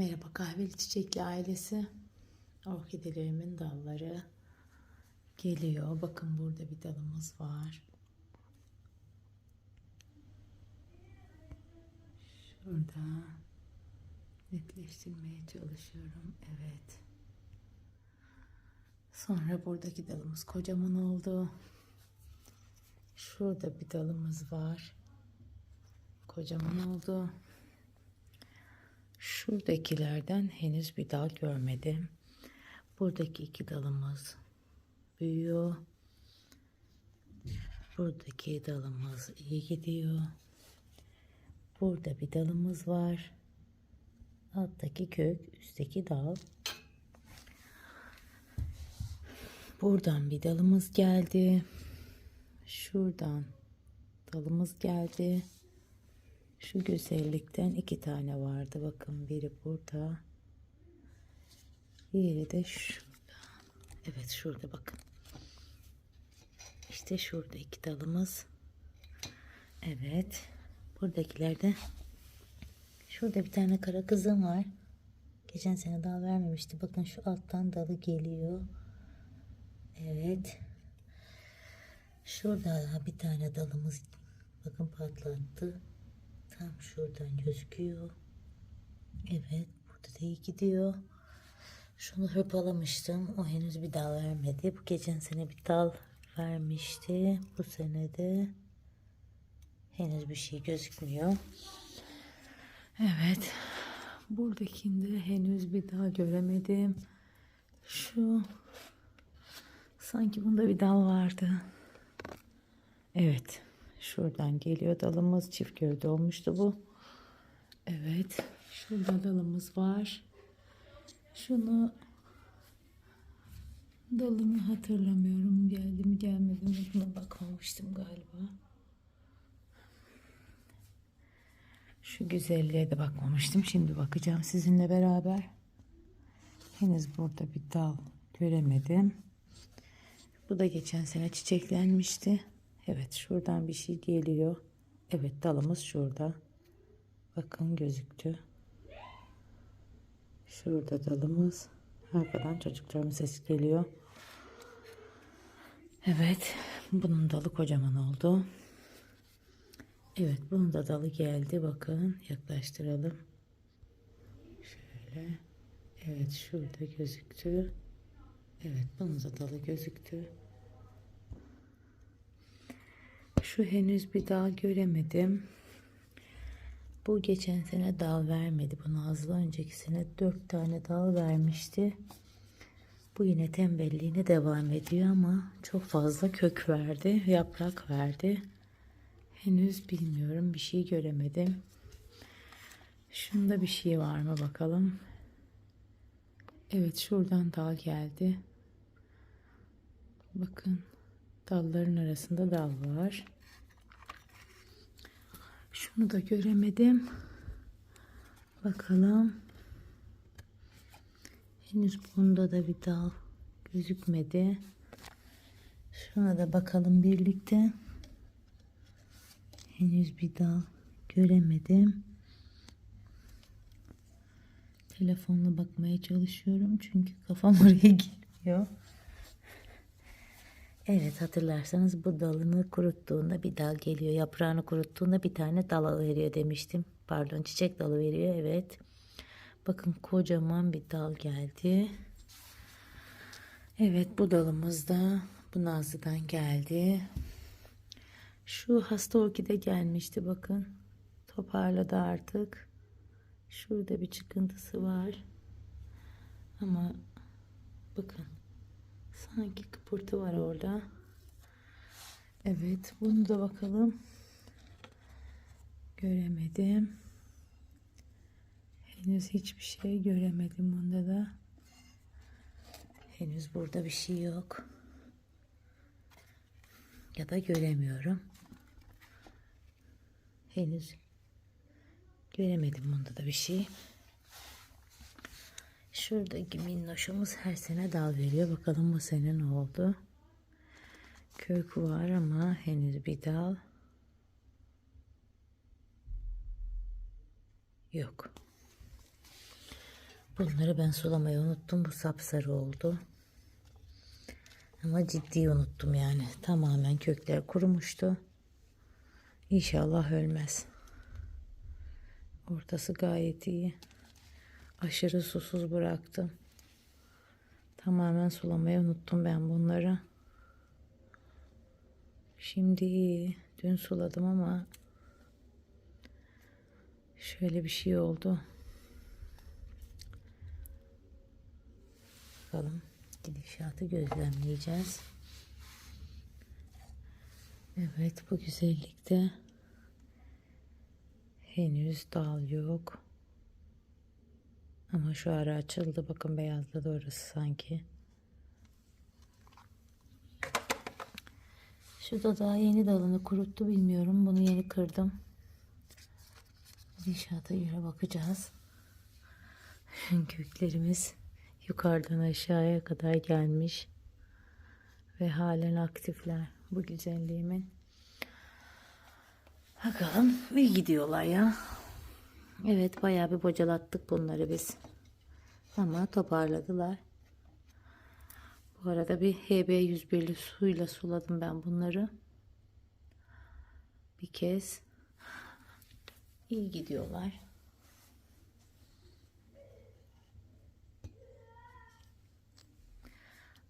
Merhaba kahveli çiçekli ailesi. Orkidelerimin dalları geliyor. Bakın burada bir dalımız var. Şurada netleştirmeye çalışıyorum. Evet. Sonra buradaki dalımız kocaman oldu. Şurada bir dalımız var. Kocaman oldu. Şuradakilerden henüz bir dal görmedim. Buradaki iki dalımız büyüyor. Buradaki dalımız iyi gidiyor. Burada bir dalımız var. Alttaki kök, üstteki dal. Buradan bir dalımız geldi. Şuradan dalımız geldi. Şu güzellikten iki tane vardı. Bakın biri burada. Diğeri de şurada. Evet şurada bakın. İşte şurada iki dalımız. Evet. Buradakilerde şurada bir tane kara kızım var. Geçen sene dal vermemişti. Bakın şu alttan dalı geliyor. Evet. Şurada bir tane dalımız bakın patlattı. Tam şuradan gözüküyor. Evet. Burada da iyi gidiyor. Şunu hırpalamıştım. O henüz bir dal vermedi. Bu geçen sene bir dal vermişti. Bu sene de henüz bir şey gözükmüyor. Evet. Buradakinde henüz bir dal göremedim. Şu sanki bunda bir dal vardı. Evet. Şuradan geliyor dalımız. Çift gövde olmuştu bu. Evet. Şurada dalımız var. Şunu dalını hatırlamıyorum. Geldi mi gelmedi mi buna bakmamıştım galiba. Şu güzelliğe de bakmamıştım. Şimdi bakacağım sizinle beraber. Henüz burada bir dal göremedim. Bu da geçen sene çiçeklenmişti. Evet şuradan bir şey geliyor. Evet dalımız şurada. Bakın gözüktü. Şurada dalımız. Arkadan çocuklarımın sesi geliyor. Evet. Bunun dalı kocaman oldu. Evet bunun da dalı geldi. Bakın yaklaştıralım. Şöyle. Evet şurada gözüktü. Evet bunun da dalı gözüktü. Şu henüz bir dal göremedim. Bu geçen sene dal vermedi. Bu Nazlı önceki sene dört tane dal vermişti. Bu yine tembelliğine devam ediyor ama çok fazla kök verdi. Yaprak verdi. Henüz bilmiyorum. Bir şey göremedim. Şunda bir şey var mı bakalım. Evet şuradan dal geldi. Bakın dalların arasında dal var. Şunu da göremedim. Bakalım. Henüz bunda da bir dal gözükmedi. Şuna da bakalım birlikte. Henüz bir dal göremedim. Telefonla bakmaya çalışıyorum çünkü kafam oraya girmiyor. Evet hatırlarsanız bu dalını kuruttuğunda bir dal geliyor. Yaprağını kuruttuğunda bir tane dal veriyor demiştim. Pardon çiçek dalı veriyor evet. Bakın kocaman bir dal geldi. Evet bu dalımız da bu Nazlı'dan geldi. Şu hasta orkide gelmişti bakın. Toparladı artık. Şurada bir çıkıntısı var. Ama bakın Sanki kıpırtı var orada. Evet bunu da bakalım. Göremedim. Henüz hiçbir şey göremedim bunda da. Henüz burada bir şey yok. Ya da göremiyorum. Henüz göremedim bunda da bir şey. Şuradaki minnoşumuz her sene dal veriyor. Bakalım bu sene ne oldu? Kök var ama henüz bir dal yok. Bunları ben sulamayı unuttum. Bu sapsarı oldu. Ama ciddi unuttum yani. Tamamen kökler kurumuştu. İnşallah ölmez. Ortası gayet iyi. Aşırı susuz bıraktım. Tamamen sulamayı unuttum ben bunları. Şimdi iyi. Dün suladım ama şöyle bir şey oldu. Bakalım gidişatı gözlemleyeceğiz. Evet bu güzellikte henüz dal yok. Ama şu ara açıldı. Bakın beyazladı orası sanki. Şu da daha yeni dalını kuruttu bilmiyorum. Bunu yeni kırdım. Gidişata göre bakacağız. Köklerimiz yukarıdan aşağıya kadar gelmiş. Ve halen aktifler. Bu güzelliğimin. Bakalım iyi gidiyorlar ya. Evet bayağı bir bocalattık bunları biz. Ama toparladılar. Bu arada bir HB101'li suyla suladım ben bunları. Bir kez. İyi gidiyorlar.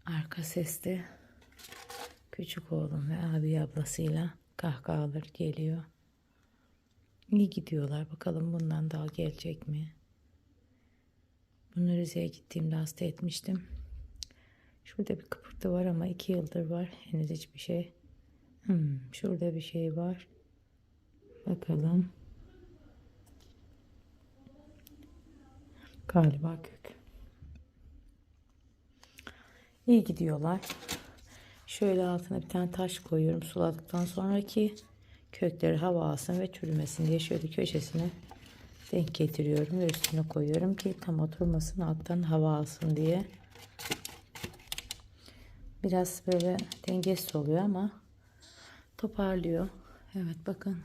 Arka seste küçük oğlum ve abi ablasıyla kahkahalar geliyor. İyi gidiyorlar. Bakalım bundan daha gelecek mi? Bunu Rize'ye gittiğimde hasta etmiştim. Şurada bir kıpırtı var ama iki yıldır var. Henüz hiçbir şey. Hmm, şurada bir şey var. Bakalım. Galiba kök. İyi gidiyorlar. Şöyle altına bir tane taş koyuyorum suladıktan sonra ki kökleri hava alsın ve çürümesin diye şöyle köşesine denk getiriyorum ve üstüne koyuyorum ki tam oturmasın alttan hava alsın diye. Biraz böyle dengesiz oluyor ama toparlıyor. Evet bakın.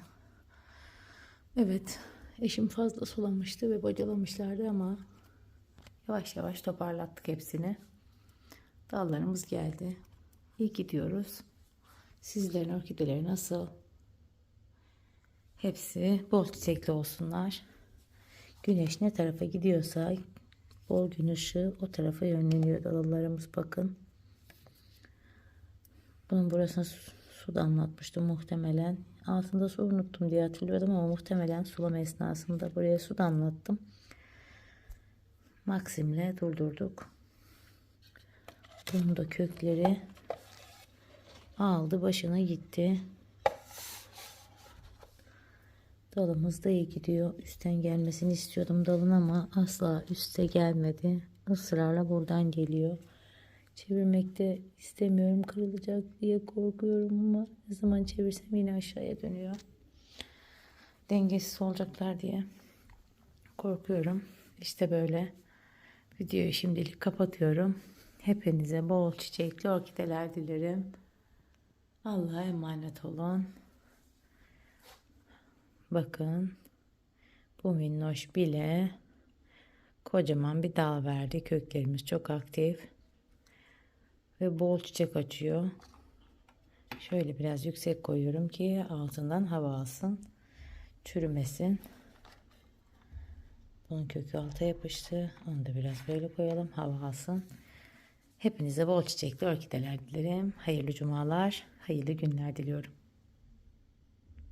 Evet eşim fazla sulamıştı ve bocalamışlardı ama yavaş yavaş toparlattık hepsini. Dallarımız geldi. İyi gidiyoruz. Sizlerin orkideleri nasıl? Hepsi bol çiçekli olsunlar. Güneş ne tarafa gidiyorsa bol gün ışığı o tarafa yönleniyor dallarımız bakın. Bunun burasına su, su damlatmıştım muhtemelen. Altında su unuttum diye hatırlıyordum ama muhtemelen sulama esnasında buraya su damlattım. Maksimle durdurduk. Bunun da kökleri aldı başına gitti. Dalımız da iyi gidiyor. Üstten gelmesini istiyordum dalın ama asla üste gelmedi. Israrla buradan geliyor. Çevirmekte istemiyorum kırılacak diye korkuyorum ama ne zaman çevirsem yine aşağıya dönüyor. Dengesiz olacaklar diye korkuyorum. İşte böyle. Videoyu şimdilik kapatıyorum. Hepinize bol çiçekli orkideler dilerim. Allah'a emanet olun. Bakın bu minnoş bile kocaman bir dal verdi. Köklerimiz çok aktif ve bol çiçek açıyor. Şöyle biraz yüksek koyuyorum ki altından hava alsın. Çürümesin. Bunun kökü alta yapıştı. Onu da biraz böyle koyalım. Hava alsın. Hepinize bol çiçekli orkideler dilerim. Hayırlı cumalar, hayırlı günler diliyorum.